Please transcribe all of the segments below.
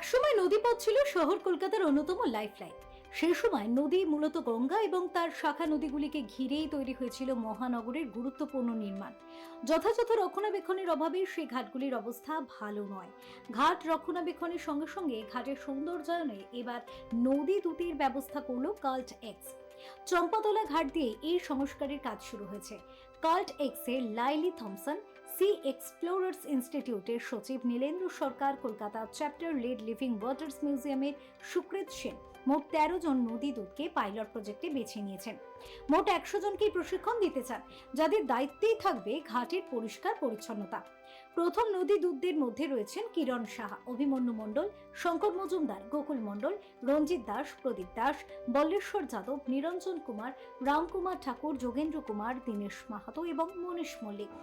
একসময় নদীপথ ছিল শহর কলকাতার অন্যতম লাইফলাইন সে সময় নদী, মূলত গঙ্গা এবং তার শাখা নদীগুলিকে ঘিরেই তৈরি হয়েছিল মহানগরের গুরুত্বপূর্ণ নির্মাণ। যথাযথ রক্ষণাবেক্ষণের অভাবে সেই ঘাটগুলির অবস্থা ভালো নয়। ঘাট রক্ষণাবেক্ষণের সঙ্গে সঙ্গে ঘাটের সৌন্দর্যায়নে এবার নদী দুটির ব্যবস্থা করল কাল্ট এক্স। চম্পাতলা ঘাট দিয়ে এই সংস্কারের কাজ শুরু হয়েছে। কাল্ট এক্সের লাইলি থমসন সি এক্সপ্লোরার্স ইনস্টিটিউটের সচিব Nilendra Sarkar Kolkata chapter lead Living Waters মিউজিয়ামের সুকৃত সেন মোট তেরো জন নদী দূতকে পাইলট প্রজেক্টে বেছে নিয়েছেন। মোট একশো জনকেই প্রশিক্ষণ দিতে চান, যাদের দায়িত্বেই থাকবে ঘাটের পরিষ্কার পরিচ্ছন্নতা। প্রথম নদী দূতদের মধ্যে রয়েছেন কিরণ সাহা, অভিমন্যু মণ্ডল, শঙ্কর মজুমদার, গোকুল মণ্ডল, রঞ্জিত দাস, প্রদীপ দাস, বল্লেশ্বর যাদব, নিরঞ্জন কুমার, রামকুমার ঠাকুর, যোগেন্দ্র কুমার, দীনেশ মাহাতো এবং মনীষ মল্লিক।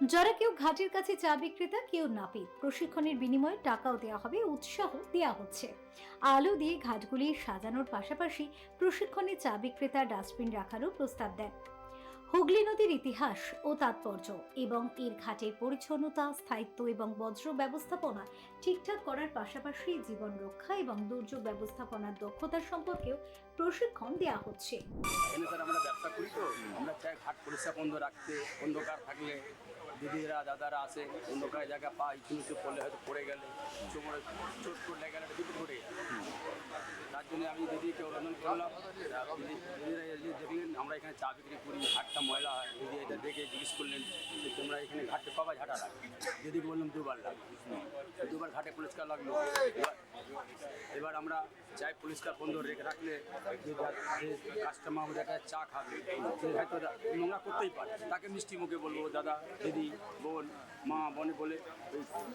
যারা কেউ ঘাটের কাছে চা বিক্রেতা, কেউ নাপিত। প্রশিক্ষণের বিনিময়ে টাকাও দেওয়া হবে, উৎসাহ দেওয়া হচ্ছে। আলো দিয়ে ঘাটগুলি সাজানোর পাশাপাশি প্রশিক্ষণে চা বিক্রেতা ডাস্টবিন রাখারও প্রস্তাব দেন। হুগলি নদীর ইতিহাস ও তাৎপর্য এবং এর ঘাটের পরিচ্ছন্নতা, স্থায়িত্ব এবং বজ্র ব্যবস্থাপনা ঠিকঠাক করার পাশাপাশি জীবন রক্ষা এবং দুর্যোগ ব্যবস্থাপনার দক্ষতা সম্পর্কেও প্রশিক্ষণ দেওয়া হচ্ছে। আমরা ব্যবসা করি তো। আমরা চাই ঘাট পরিষ্কার বন্ধ রাখতে, অন্ধকার থাকলে দিদিরা, দাদারা আসে অন্ধকার জায়গা পা ইচু নিচু পড়লে হয়তো পড়ে গেলে চোমরে চোট করলে গেলে বিপদ ঘটে যায়। তার জন্য আমি দিদিকে অনুরোধ করলাম। দিদি, দিদিরা দেখলেন, আমরা এখানে চা বিক্রি করি ঘাটটা ময়লা হয়। দিদি এটা দেখে জিজ্ঞেস করলেন যে, তোমরা এখানে ঘাটে পাবা ঝাঁটা রাখবে দিদিকে বললাম দুবার লাগবে। দুবার ঘাটে পরিষ্কার লাগল। এবার আমরা চাই পরিষ্কার বন্ধ রেখে রাখলে কাস্টমার আমাদের চা খাবে। সে হয়তো নোংরা করতেই পারে। তাকে মিষ্টি মুখে বলব, দাদা, দিদি বোন, মা, বনে বলে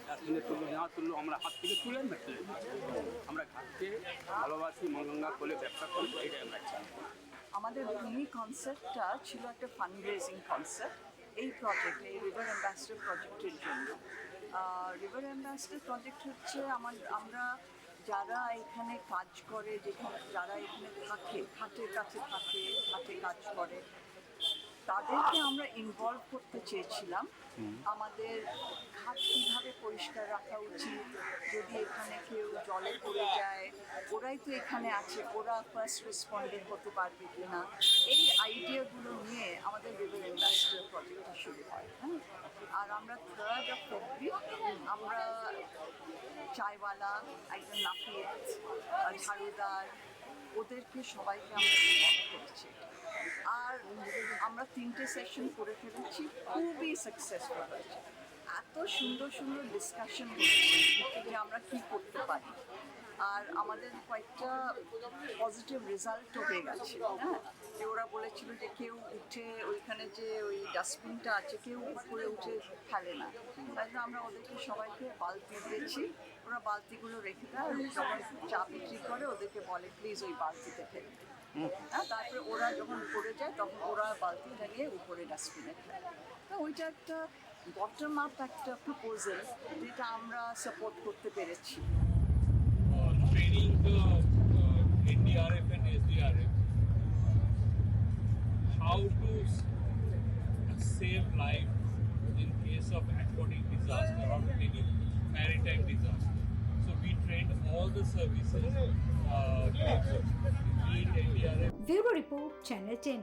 ডাস্টবিনে তুললো না তুললো, আমরা হাত থেকে তুলে না আমরা ঘাটকে ভালোবাসি মঙ্গা করে ব্যবসা করি, এটাই আমরা আমাদের ভূমি কনসেপ্টটা ছিল একটা ফান্ড রেজিং কনসেপ্ট এই প্রজেক্ট এই রিভার অ্যাম্বাসেডর প্রজেক্টের জন্য। রিভার অ্যাম্বাসেডর প্রজেক্ট হচ্ছে আমার, আমরা যারা এখানে কাজ করে, যেখানে, যারা এখানে থাকে ঘাটের কাছে থাকে ঘাটে কাজ করে তাদেরকে আমরা ইনভলভ করতে চেয়েছিলাম। আমাদের ঘাট কীভাবে পরিষ্কার রাখা উচিত, যদি এখানে কেউ জলে পড়ে যায়, ওরাই তো এখানে আছে, ওরা ফার্স্ট রেসপন্ডেন্ট হতে পারবে কি না এই আইডিয়াগুলো নিয়ে আমাদের রিভার ইন্ডাস্ট্রিয়াল প্রজেক্টটা শুরু হয় হ্যাঁ? আর আমরা থার্ড অফ ফেব্রুয়ারি আমরা চায়ওয়ালা একজন নাপিত, ঝাড়ুদার ওদেরকে সবাইকে আমরা করেছি। আর আমরা তিনটে সেশন করে ফেলেছি, খুবই সাকসেসফুল হয়েছে। এত সুন্দর সুন্দর ডিসকাশন যে আমরা কি করতে পারি। আর আমাদের কয়েকটা পজিটিভ রেজাল্টও হয়ে গেছে হ্যাঁ? যে ওরা বলেছিল যে কেউ উঠে ওইখানে যে ওই ডাস্টবিনটা আছে, কেউ উপরে উঠে ফেলে না। তাই জন্য আমরা ওদেরকে সবাইকে বালতি দিয়েছি। ওরা বালতিগুলো রেখে দেয় যখন চা বিক্রি করে, ওদেরকে বলে প্লিজ ওই বালতিতে ফেলে হ্যাঁ তারপরে ওরা যখন উপরে যায়, তখন ওরা বালতিটা নিয়ে উপরে ডাস্টবিনে ফেলে তো ওইটা একটা বটম আপ একটা প্রপোজাল যেটা আমরা সাপোর্ট করতে পেরেছি। training the uh, uh NDRF and SDRF how to save life in case of aquatic disaster or any maritime disaster. So we trained all the services. Uh, Bureau Report Channel 10.